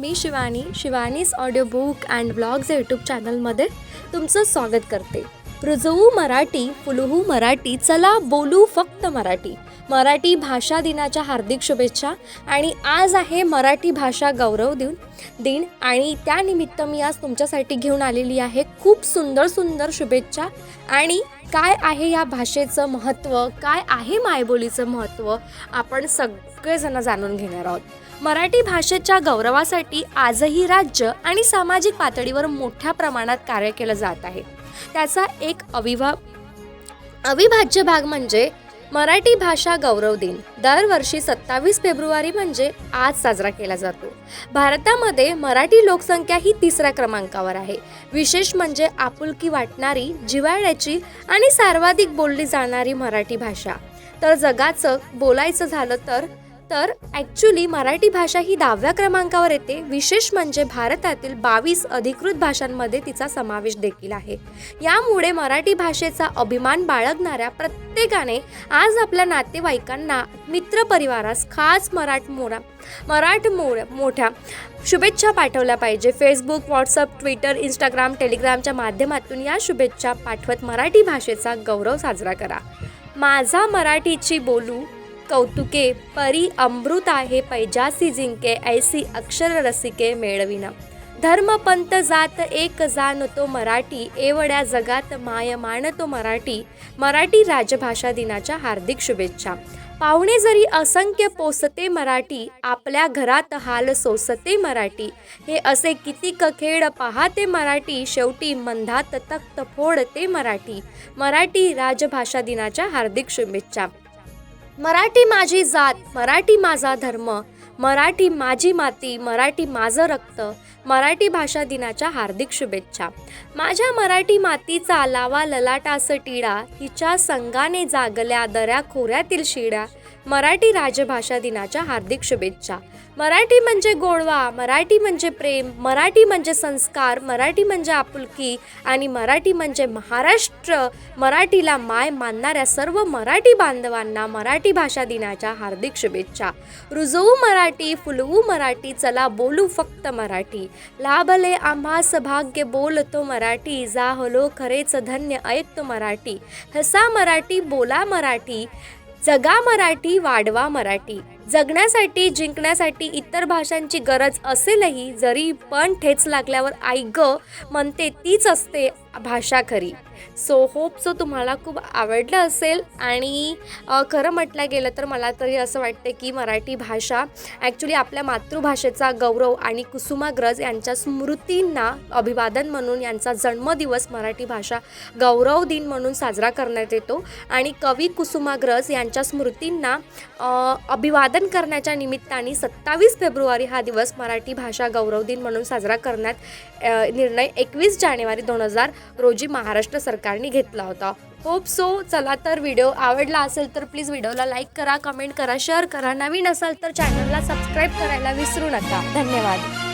Me Shivani Shivani's audio book and blogs या YouTube चॅनलमध्ये तुमचं स्वागत करते. रुजवू मराठी फुलहू मराठी चला बोलू फक्त मराठी. मराठी भाषा दिनाच्या हार्दिक शुभेच्छा आणि आज आहे मराठी भाषा गौरव दिन दिन आणि त्यानिमित्त मी आज तुमच्यासाठी घेऊन आलेली आहे खूप सुंदर सुंदर शुभेच्छा आणि काय आहे या भाषेचं महत्त्व? काय आहे मायबोलीचं महत्त्व? आपण सगळेजण जाणून घेणार आहोत. मराठी भाषेच्या गौरवासाठी आजही राज्य आणि सामाजिक पातळीवर मोठ्या प्रमाणात कार्य केलं जात आहे. त्याचा एक अविभा अविभाज्य भाग म्हणजे मराठी भाषा गौरव दिन. दरवर्षी सत्तावीस फेब्रुवारी म्हणजे आज साजरा केला जातो. भारतामध्ये मराठी लोकसंख्या ही तिसऱ्या क्रमांकावर आहे. विशेष म्हणजे आपुलकी वाटणारी जिव्हाळ्याची आणि सर्वाधिक बोलली जाणारी मराठी भाषा. तर जगाचं बोलायचं झालं तर तर ॲक्च्युली मराठी भाषा ही दहाव्या क्रमांकावर येते. विशेष म्हणजे भारतातील बावीस अधिकृत भाषांमध्ये तिचा समावेश देखील आहे. यामुळे मराठी भाषेचा अभिमान बाळगणाऱ्या प्रत्येकाने आज आपल्या नातेवाईकांना मित्रपरिवारास खास मराठ मोरा मराठ मोर मोठ्या शुभेच्छा पाठवल्या पाहिजे. फेसबुक व्हॉट्सअप ट्विटर इंस्टाग्राम टेलिग्रामच्या माध्यमातून या शुभेच्छा पाठवत मराठी भाषेचा गौरव साजरा करा. माझा मराठीची बोलू कौतुके परी अमृत आहे पैजासी जिंके ऐसी अक्षर रसिके मेळविना धर्मपंत जात एक जाणतो मराठी एवढ्या जगात माय मानतो मराठी. मराठी राजभाषा दिनाच्या हार्दिक शुभेच्छा. पाहुणे जरी असंख्य पोसते मराठी आपल्या घरात हाल सोसते मराठी. हे असे किती खेळ पाहते मराठी शेवटी मंधात तख्त फोडते मराठी. मराठी राजभाषा दिनाच्या हार्दिक शुभेच्छा. मराठी माझी जात मराठी माझा धर्म मराठी माझी माती मराठी माझं रक्त मराठी भाषा दिनाच्या हार्दिक शुभेच्छा. माझ्या मराठी मातीचा लावा ललाटास टिडा हिच्या संगाने जागल्या दऱ्या खोऱ्यातील शिड्या मराठी राजभाषा दिनाच्या हार्दिक शुभेच्छा. मराठी म्हणजे गोडवा मराठी म्हणजे प्रेम मराठी म्हणजे संस्कार मराठी म्हणजे आपुलकी आणि मराठी म्हणजे महाराष्ट्र. मराठीला माय मानणाऱ्या सर्व मराठी बांधवांना मराठी भाषा दिनाच्या हार्दिक शुभेच्छा. रुजवू मराठी फुलवू मराठी चला बोलू फक्त मराठी. लाभले आम्हास भाग्य बोलतो मराठी. जा हलो खरेच धन्य ऐकतो मराठी. हसा मराठी बोला मराठी. जगा मराठी वाढवा मराठी. जगण्यासाठी जिंकण्यासाठी इतर भाषांची गरज असेलही जरी पण ठेच लागल्यावर आई ग म्हणते तीच असते भाषा खरी. सो होप सो तुम्हाला खूप आवडलं असेल आणि खरं म्हटलं गेलं तर मला तरी असं वाटतं की मराठी भाषा ॲक्च्युली आपल्या मातृभाषेचा गौरव आणि कुसुमाग्रज यांच्या स्मृतींना अभिवादन म्हणून यांचा जन्मदिवस मराठी भाषा गौरव दिन म्हणून साजरा करण्यात येतो. आणि कवी कुसुमाग्रज यांच्या स्मृतींना अभिवादन करण्याच्या निमित्ताने सत्तावीस फेब्रुवारी हा दिवस मराठी भाषा गौरव दिन म्हणून साजरा करण्यात निर्णय एकवीस जानेवारी दोन हजार रोजी महाराष्ट्र सरकारने घेतला होता. होप सो चला तर व्हिडिओ आवडला असेल तर प्लीज व्हिडिओला लाईक करा कमेंट करा शेअर करा. नवीन असाल तर चॅनलला सबस्क्राईब करायला विसरू नका. धन्यवाद.